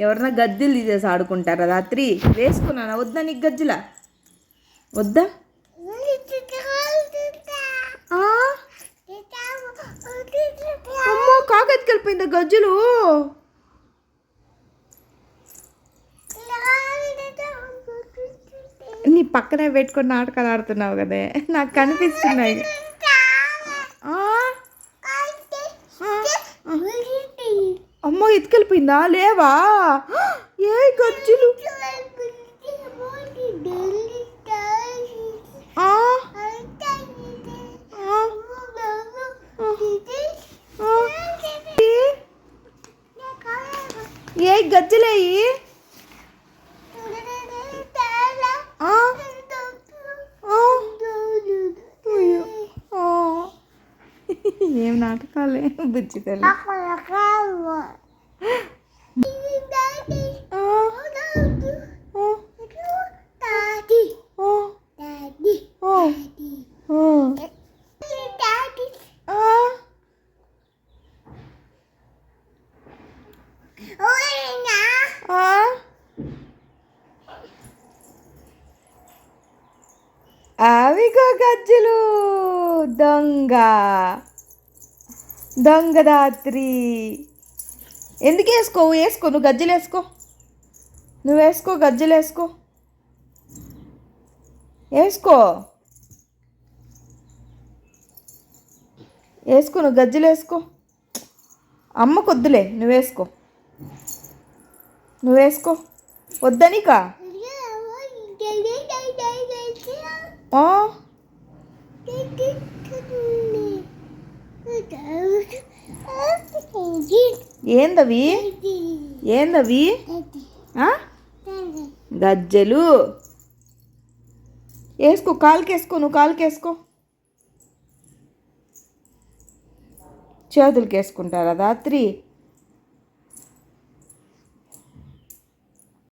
ఎవరన్నా గజ్జలు తీసేసి ఆడుకుంటారా రాత్రి? వేసుకున్నానా? వద్దా నీకు గజ్జల? వద్దా? అమ్మో కాకు ఎత్తుకెళ్ళిపోయిందా గజ్జలు? నీ పక్కనే పెట్టుకొని నాటకాలు ఆడుతున్నావు కదే. నాకు కనిపిస్తున్నాయి ఆ? అమ్మో ఎత్తుకెళ్ళిపోయిందా? లేవా? ఏ గజ్జులు? ఏ? ఏ గజ్జలేయి ఏం నాటకాలే? బుజ్జి తల్లి. అవిగో గజ్జలు దొంగ. దొంగ రాత్రి ఎందుకు వేసుకోవు వేసుకో నువ్వు గజ్జలు వేసుకో నువ్వు వేసుకో గజ్జలు వేసుకో. వేసుకో వేసుకో నువ్వు గజ్జలు వేసుకో అమ్మ కొద్దులే నువ్వు వేసుకో. నువ్వు వేసుకో. వద్దనికా ఆ? ఏందవి? ఏందవి? గజ్జలు. వేసుకో కాలుకేసుకో నువ్వు కాలుకేసుకో. చేతులకి వేసుకుంటారా రాత్రి?